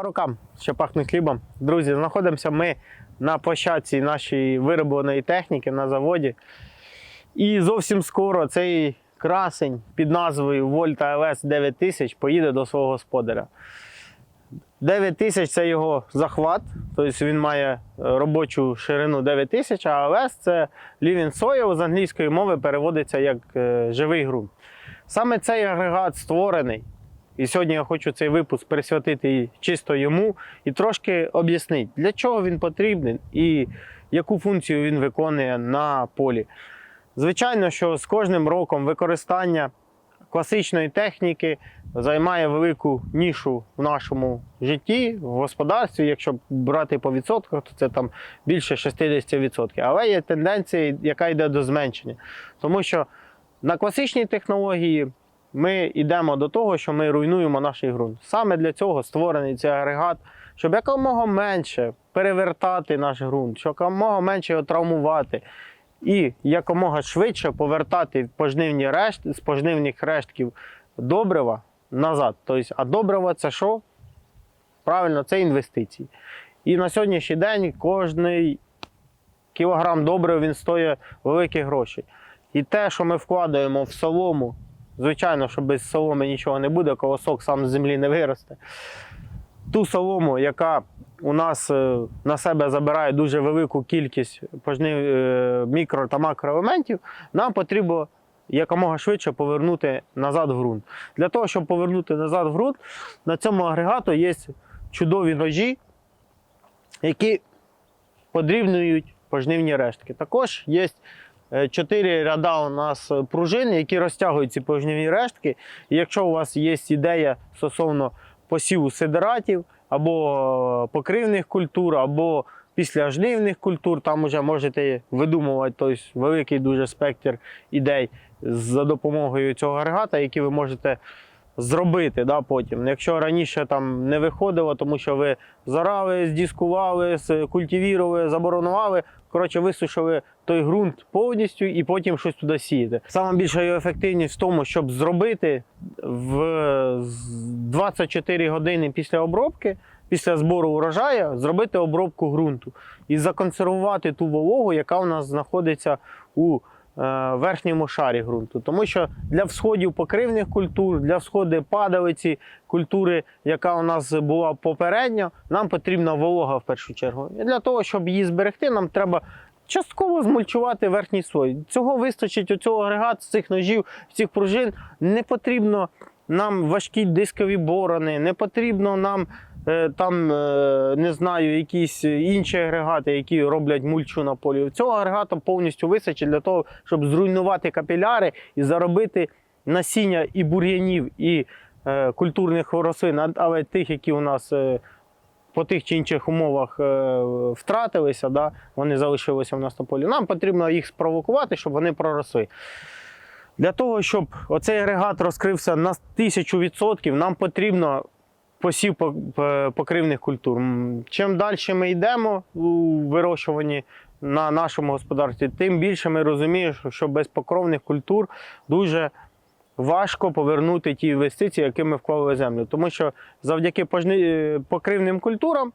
Слава рукам, що пахне хлібом. Друзі, знаходимося ми на площадці нашої виробленої техніки на заводі. І зовсім скоро цей красень під назвою Volta LS 9000 поїде до свого господаря. 9000 це його захват, тобто він має е, робочу ширину 9000, а LS це Living Soil з англійської мови переводиться як е, живий ґрунт. Саме цей агрегат створений. І сьогодні я хочу цей випуск присвятити чисто йому і трошки об'яснити, для чого він потрібен і яку функцію він виконує на полі. Звичайно, що з кожним роком використання класичної техніки займає велику нішу в нашому житті, в господарстві. Якщо брати по відсотках, то це там більше 60%. Але є тенденція, яка йде до зменшення. Тому що на класичній технології ми йдемо до того, що ми руйнуємо наш ґрунт. Саме для цього створений цей агрегат, щоб якомога менше перевертати наш ґрунт, щоб якомога менше його травмувати. І якомога швидше повертати пожнивні решт, з пожнивних рештків добрива назад. Тобто, а добрива це що? Правильно, це інвестиції. І на сьогоднішній день кожний кілограм добрива він стоїть великі гроші. І те, що ми вкладаємо в солому, звичайно, що без соломи нічого не буде, колосок сам з землі не виросте. Ту солому, яка у нас е, на себе забирає дуже велику кількість е, мікро та макроелементів, нам потрібно якомога швидше повернути назад в ґрунт. Для того, щоб повернути назад в ґрунт, на цьому агрегату є чудові ножі, які подрібнюють пожнивні рештки. Також є чотири ряда у нас е, пружин, які розтягують ці пожнивні рештки. І якщо у вас є ідея стосовно посіву сидератів або е, покривних культур, або після жнивних культур, там вже можете видумувати тобто, великий дуже спектр ідей за допомогою цього агрегата, які ви можете зробити да, потім. Якщо раніше там не виходило, тому що ви зарали, здіскували, культивірували, заборонували, коротше, висушили той ґрунт повністю і потім щось туди сіяти. Саме більша його ефективність в тому, щоб зробити в 24 години після обробки. Після збору урожаю зробити обробку ґрунту і законсервувати ту вологу, яка у нас знаходиться у верхньому шарі ґрунту. Тому що для всходів покривних культур, для всходи падалиці, культури, яка у нас була попередньо, нам потрібна волога в першу чергу. І для того, щоб її зберегти, нам треба. Частково змульчувати верхній слой. Цього вистачить у цього агрегату, з цих ножів, цих пружин. Не потрібно нам важкі дискові борони, не потрібно нам е, там, е, не знаю, якісь інші агрегати, які роблять мульчу на полі. Цього агрегата повністю вистачить для того, щоб зруйнувати капіляри і заробити насіння і бур'янів, і е, культурних рослин, але тих, які у нас. е, по тих чи інших умовах е, втратилися, да, вони залишилися в нас на полі. Нам потрібно їх спровокувати, щоб вони проросли. Для того, щоб оцей агрегат розкрився на тисячу відсотків, нам потрібно посів по- по- покривних культур. Чим далі ми йдемо у вирощуванні на нашому господарстві, тим більше ми розуміємо, що- що без покровних культур дуже важко повернути ті інвестиції, які ми вклали в землю. Тому що завдяки е, покривним культурам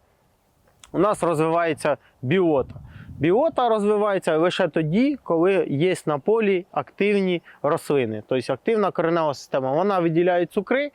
у нас розвивається біота. Біота розвивається лише тоді, коли є на полі активні рослини, тобто активна коренева система. Вона виділяє цукри,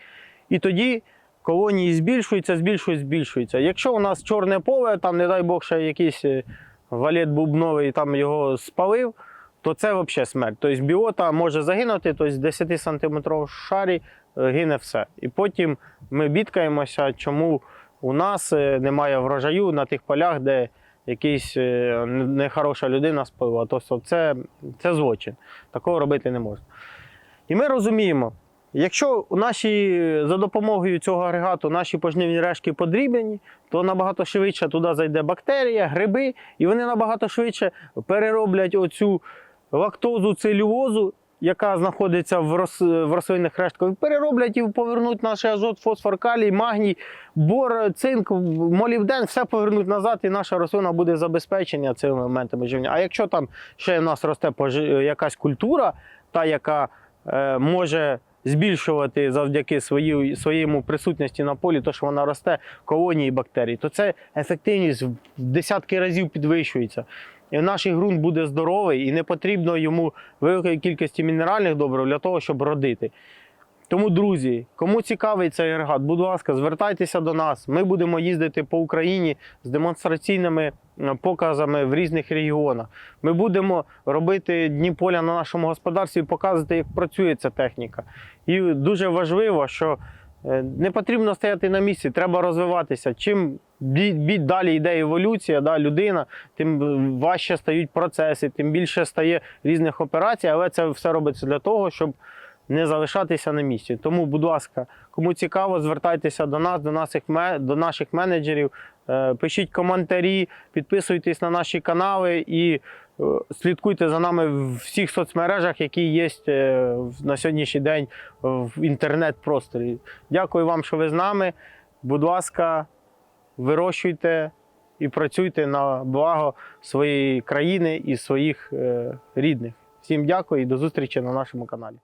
і тоді колонії збільшуються, збільшуються, збільшуються. Якщо у нас чорне поле, там, не дай Бог, ще якийсь е, валет бубновий там його спалив, то це взагалі смерть. Тобто біота може загинути, тобто з 10 сантиметрового шарі е, гине все. І потім ми бідкаємося, чому у нас е, немає врожаю на тих полях, де якийсь е, нехороша людина спила. Тобто це, це злочин. Такого робити не можна. І ми розуміємо, якщо наші, за допомогою цього агрегату наші пожнивні решки подрібні, то набагато швидше туди зайде бактерія, гриби, і вони набагато швидше перероблять оцю лактозу, целюлозу, яка знаходиться в, рос, в рослинних рештках, перероблять і повернуть наш азот, фосфор, калій, магній, бор, цинк, молібден, все повернуть назад, і наша рослина буде забезпечена цими моментами живлення. А якщо там ще в нас росте якась культура, та яка е, може збільшувати завдяки своїй, своєму присутності на полі, то що вона росте, колонії бактерій, то це ефективність в десятки разів підвищується. І наш ґрунт буде здоровий і не потрібно йому великої кількості мінеральних добрив для того, щоб родити. Тому, друзі, кому цікавий цей агрегат, будь ласка, звертайтеся до нас. Ми будемо їздити по Україні з демонстраційними е, показами в різних регіонах. Ми будемо робити дні поля на нашому господарстві і показувати, як працює ця техніка. І дуже важливо, що е, не потрібно стояти на місці, треба розвиватися. Чим далі йде еволюція, да, людина, тим важче стають процеси, тим більше стає різних операцій, але це все робиться для того, щоб не залишатися на місці. Тому, будь ласка, кому цікаво, звертайтеся до нас, до наших, до наших менеджерів, е, пишіть коментарі, підписуйтесь на наші канали і е, слідкуйте за нами в всіх соцмережах, які є е, на сьогоднішній день в інтернет-просторі. Дякую вам, що ви з нами. Будь ласка, вирощуйте і працюйте на благо своєї країни і своїх рідних. Всім дякую і до зустрічі на нашому каналі.